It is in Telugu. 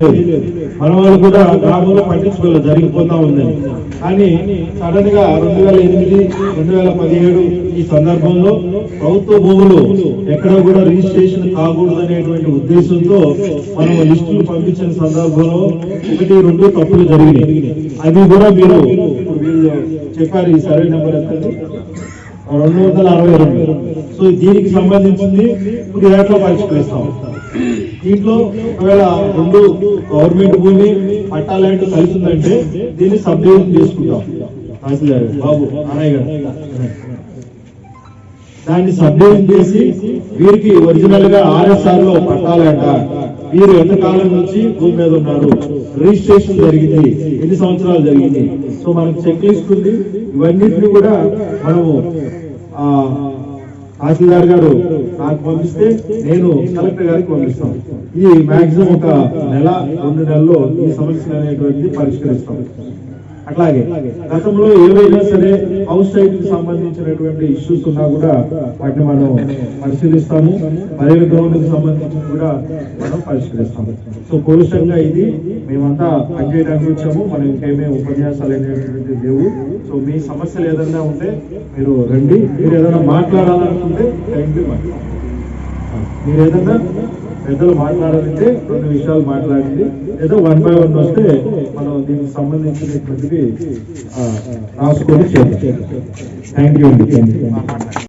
మన వాళ్ళు కూడా గ్రామంలో పట్టించుకోలేదు జరిగిపోతా ఉందని కానీ సడన్గా రెండు వేల ఎనిమిది రెండు వేల పదిహేడు ఈ సందర్భంలో ప్రభుత్వ భూములు ఎక్కడ కూడా రిజిస్ట్రేషన్ కాకూడదు అనేటువంటి ఉద్దేశంతో మనం లిస్టులు పంపించిన సందర్భంలో ఒకటి రెండు తప్పులు జరిగినాయి. అది కూడా మీరు చెప్పారు ఈ సర్వే నెంబర్ ఎంత రెండు వందల అరవై రెండు. సో దీనికి సంబంధించింది ఇప్పుడు ఏట్లో పరిష్కరిస్తాం. దీంట్లో ఒకవేళ రెండు గవర్నమెంట్ భూమి పట్టాలంటూ కలిసిందంటే దీన్ని సబ్డివిజన్ చేసుకుంటాం తహసీల్దార్ బాబు అన్నయ్య గారు. దాన్ని సబ్డివిజన్ చేసి వీరికి ఒరిజినల్గా ఆర్ఎస్ఆర్లో పట్టాలంట వీరు ఎంత కాలం నుంచి భూమి మీద ఉన్నారు? రిజిస్ట్రేషన్ జరిగింది. ఎన్ని సంవత్సరాలు జరిగింది? సో మనకు చెక్ లిస్ట్ ఉంది. ఇవన్నిటిని కూడా మనము తహసీల్దార్ గారు నాకు పంపిస్తే నేను కలెక్టర్ గారికి పంపిస్తాను ఇది మాక్సిమం ఒక నెల రెండు నెలల్లో ఈ సమస్యలు అనేటువంటిది పరిష్కరిస్తాం. అట్లాగే గతంలో ఏవైనా సరే హౌస్ సైట్కి సంబంధించినటువంటి ఇష్యూస్ ఉన్నా కూడా వాటిని మనం పరిశీలిస్తాము. అదే గ్రౌండ్కి సంబంధించి కూడా మనం పరిష్కరిస్తాము సో పోలిషంగా ఇది. మేమంతా పనిచేయడానికి వచ్చాము. మనం ఇంకేమే ఉపన్యాసాలు అనేటువంటి లేవు. సో మీ సమస్యలు ఏదైనా ఉంటే మీరు రండి. మీరు ఏదైనా మాట్లాడాలనుకుంటే థ్యాంక్ యూ మీరు ఏదైనా పెద్దలు మాట్లాడాలంటే రెండు విషయాలు మాట్లాడింది ఏదో వన్ బై వన్ వస్తే మనం దీనికి సంబంధించినటువంటివి రాసుకొని చేయాలి థ్యాంక్ యూ అండి